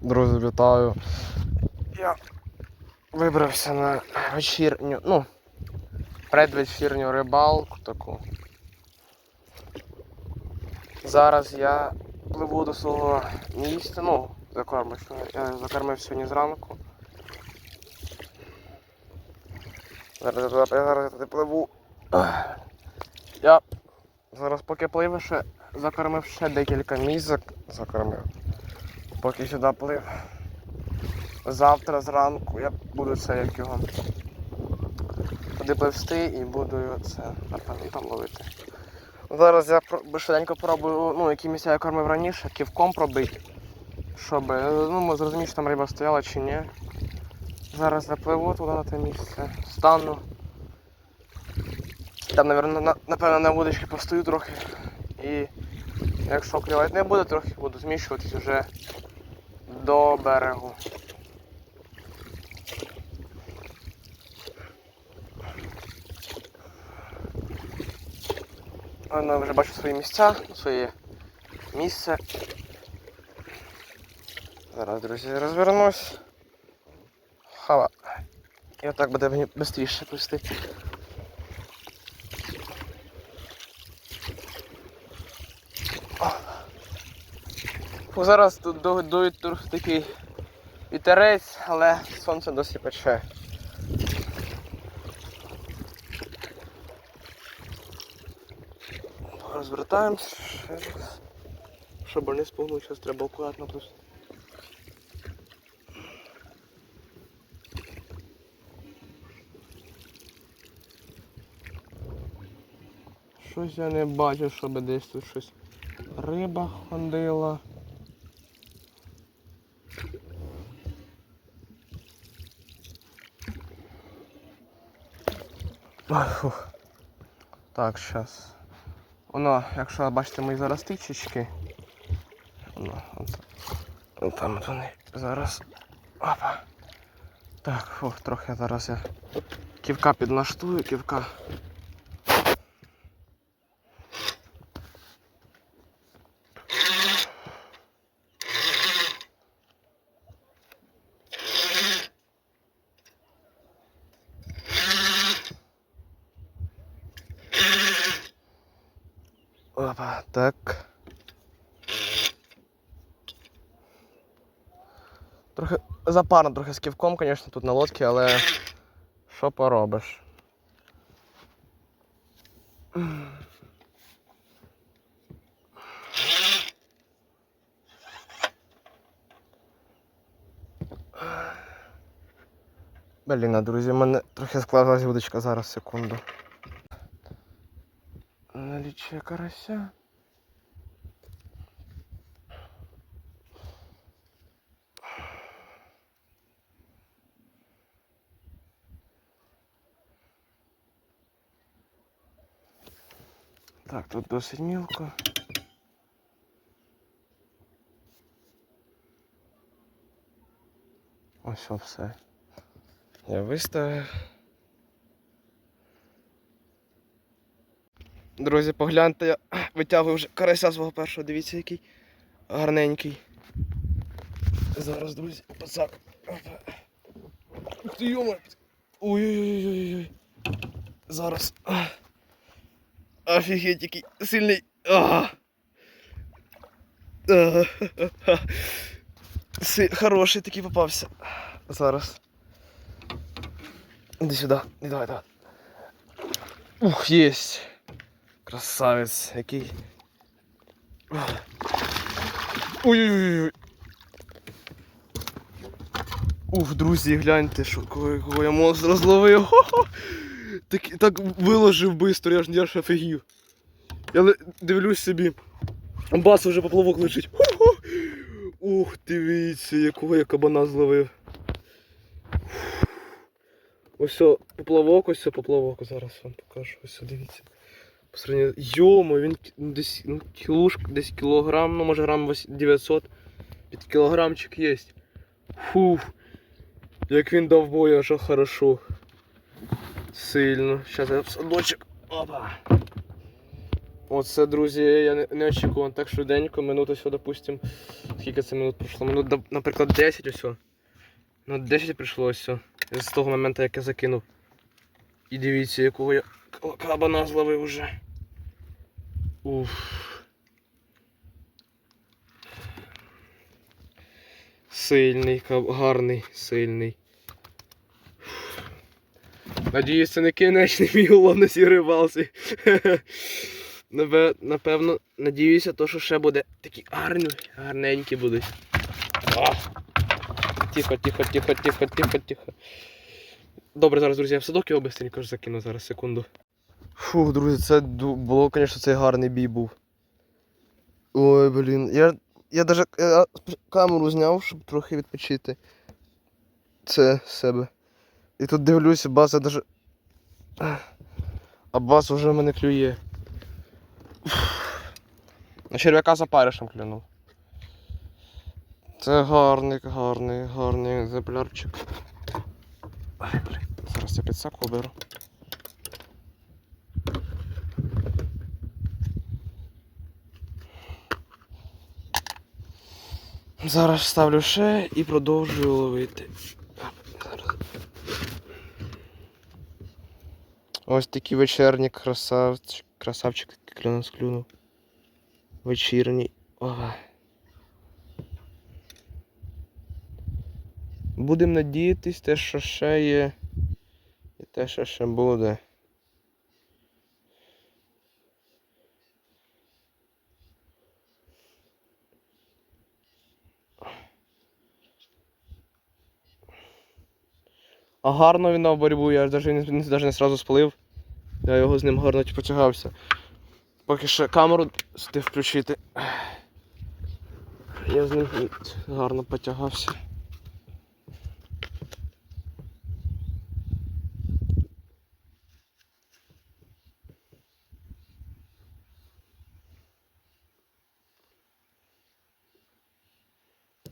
Друзі, вітаю. Я вибрався на вечірню, ну, предвечірню рибалку таку. Зараз я пливу до свого місця, ну, закормив, я закормив сьогодні зранку. Зараз я зараз пливу. Я зараз поки пливу, ще закормив ще декілька місок. Закормив. Поки сюди плив. Завтра зранку я буду це як його. Туди і буду це, напевно, там ловити. Зараз я швиденько пробую, ну, які місця я кормив раніше, ківком пробити. Щоб, ну, зрозуміти, що там риба стояла чи ні. Зараз я пливу туди на те місце, стану. Там, напевно, на, напевно, на вудочки постою трохи. І якщо клювати не буде, трохи буду зміщуватись вже до берегу. А, Ну, вже бачу свої місця, своє місце. Зараз, друзі, розвернусь. Хава. І отак буде мені швидше пусти. Зараз тут ду- дує такий вітерець, але сонце досі пече. Розвертаємось. Щоб не спугнути, зараз треба акуратно просто. Щось я не бачу, щоб десь тут щось риба ходила. Фух. Так, зараз. Воно, якщо бачите мої зараз тичечки. Воно, от, там вони зараз. Опа. Так, фух, трохи зараз я ківка підлаштую, ківка. Опа, так. Трохи запарно трохи з ківком, звісно, тут на лодці, але що поробиш? Блін, друзі, в мене трохи складалась вудочка зараз, секунду. Наличие карася. Так, тут досить мілко. Ось все. Я виставив. Друзі, погляньте, я витягую вже карася свого першого, дивіться, який гарненький. Зараз, друзі. Ух ти йома. Ой-ой-ой-ой-ой. Зараз. Офігеть, який сильний. Хороший такий попався. Зараз. Іди сюди, іди, давай, давай. Ух, єсть. Красавець, який. Ой-ой-ой. Ух, друзі, гляньте, що кого я монстра зловив. Так, так виложив бистро, я ж я ж офігів. Я дивлюсь собі. Бас уже поплавок лежить. Ух, дивіться, якого я кабана зловив. Ось поплавок, ось поплавок, зараз вам покажу. Ось дивіться. Йомо, він ну, десь ну, кілушк, десь кілограм, ну може грам 900. Під кілограмчик є. Фух. Як він дав бою, аж хорошо. Сильно. Щас я в садочок. Опа. Оце, друзі, я не, не очікував так швиденько. Минути сюди, допустим, скільки це минут пройшло? Минут, наприклад, 10 ось. Ну, 10 прийшло ось. З того моменту, як я закинув. І дивіться, якого я кабана зловив уже. Уф. Сильний, гарний, сильний. Надіюсь, це не кінечний мій улов на цій Напевно, надіюся, то, що ще буде такі гарні, гарненькі будуть. О! Тихо, тихо, тихо, тихо, тихо, тихо. Добре, зараз, друзі, я в садок його ж закину зараз, секунду. Фух, друзі, це було, звісно, цей гарний бій був. Ой, блін. Я, я я камеру зняв, щоб трохи відпочити. Це себе. І тут дивлюся, база даже. А бас вже в мене клює. На черв'яка за паришем клюнув. Це гарний, гарний, гарний блін. Зараз я підсаку беру. Зараз ставлю ще і продовжую ловити. Ось такі вечірні красавчик, красавчик клюнув склюнув. Вечірній. Будемо надіятись, те, що ще є. І те, що ще буде. А гарно він дав боротьбу, я навіть не, навіть не сразу сплив. Я його з ним гарно потягався. Поки ще камеру встиг включити. Я з ним гарно потягався.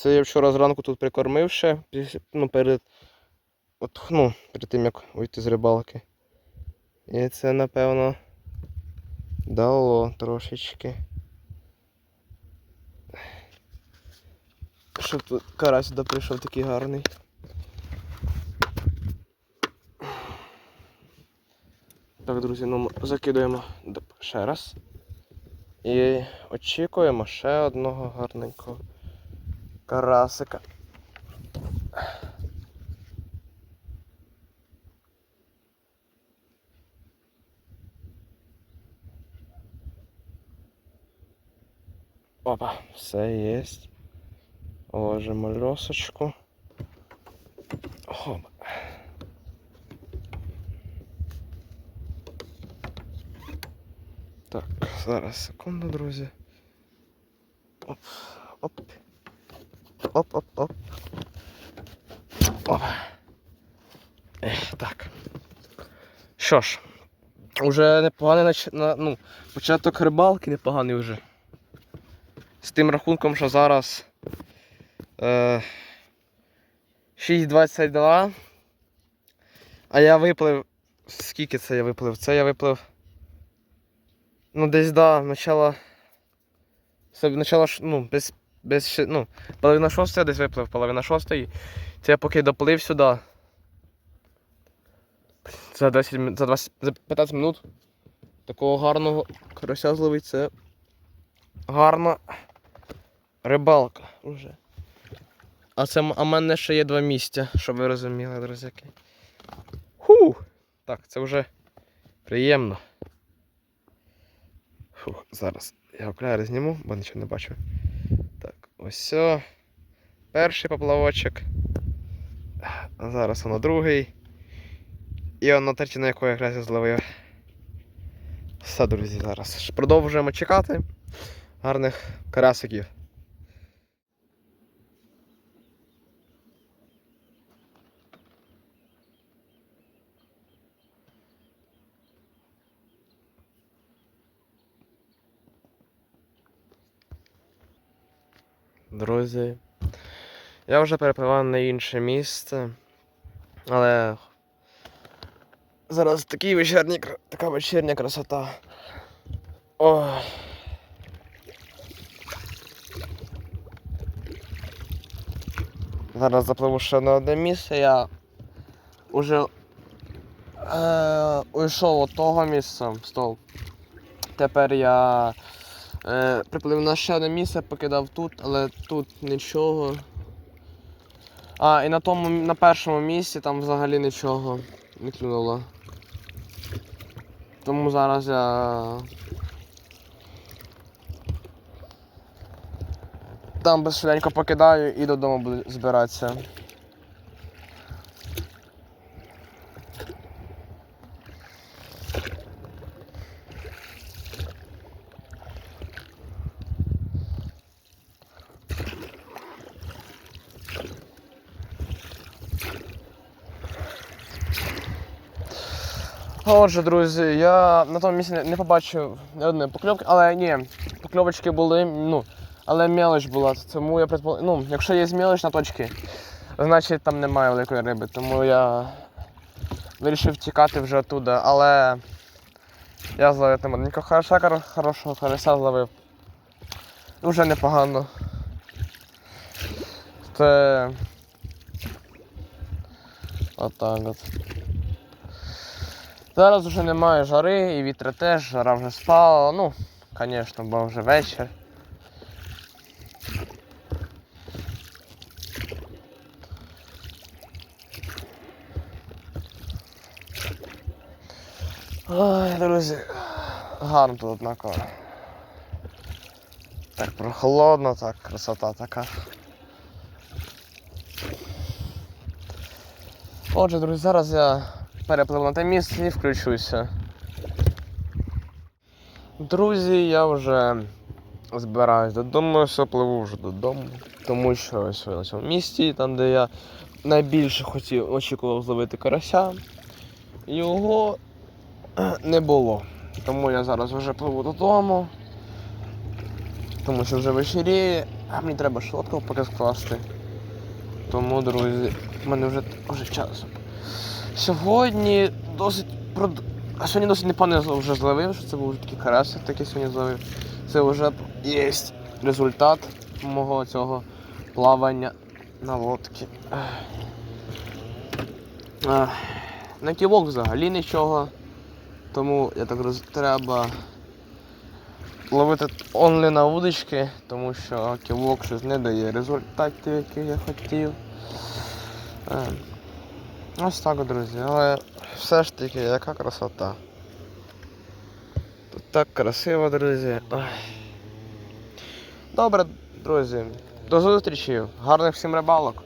Це я вчора зранку тут прикормив ще, ну, перед, от, ну, перед тим як вийти з рибалки. І це, напевно, дало трошечки. Щоб тут карась сюди прийшов такий гарний. Так, друзі, ну закидуємо ще раз. І очікуємо ще одного гарненького карасика. Опа, все є. Ложимо льосочку. Хоп. Так, зараз секунду, друзі. Оп, оп. Оп-оп-оп. Оп. Так. Що ж, уже непоганий на... ну, початок рибалки непоганий вже. З тим рахунком, що зараз е... 6.22. А я виплив. Скільки це я виплив? Це я виплив. Ну, десь да, начало. Це ну, без, без, ну, половина шостої я десь виплив, половина шостої. Це я поки доплив сюди. За 10 за 20, за 15 минут такого гарного карася зловить це гарна рибалка вже. А це а в мене ще є два місця, щоб ви розуміли, друзяки. Ху! Так, це вже приємно. Фух, зараз я окуляри зніму, бо нічого не бачу. Так, ось. Перший поплавочок. А зараз воно другий. І воно третій, на яку я якраз зловив. Все, друзі, зараз. Продовжуємо чекати гарних карасиків. Друзі. Я вже перепливав на інше місце. Але зараз такий вечірній, кра- така вечірня красота. Ой. Зараз запливу ще на одне місце. Я уже е, уйшов від того місця, стол. Тепер я е, приплив на ще одне місце, покидав тут, але тут нічого. А, і на тому на першому місці там взагалі нічого не клюнуло. Тому зараз я. Там безшвиденько покидаю і додому буду збиратися. Отже, друзі, я на тому місці не, не побачив ні одної покльовки, але ні, покльовочки були, ну, але мелоч була. Тому я предпол... ну, якщо є мелоч на точці, значить там немає великої риби. Тому я вирішив тікати вже оттуда. Але я зловив там одненького хороша, хорошого хареса зловив. Дуже непогано. Це. Отак от. Зараз вже немає жари і вітра теж, жара вже спала. Ну, звісно, бо вже вечір. Ой, друзі, гарно тут однаково. Так прохолодно, так, красота така. Отже, друзі, зараз я перепливу на те місце і включуся. Друзі, я вже збираюсь додому, все пливу вже додому, тому що ось на цьому місці, там де я найбільше хотів, очікував зловити карася, його не було. Тому я зараз вже пливу додому, тому що вже вечеріє, а мені треба швидко поки скласти. Тому, друзі, в мене вже, вже час. Сьогодні досить. А сьогодні досить непогано вже зловив, що це був вже такий карасик такий сьогодні зловив. Це вже є результат мого цього плавання на лодці. На ківок взагалі нічого. Тому я так роз... треба ловити онли на удочки, тому що ківок щось не дає результатів, яких я хотів. Ось так, друзі, але все ж таки, яка красота. Тут так красиво, друзі. Добре, друзі, до зустрічі, гарних всім рибалок.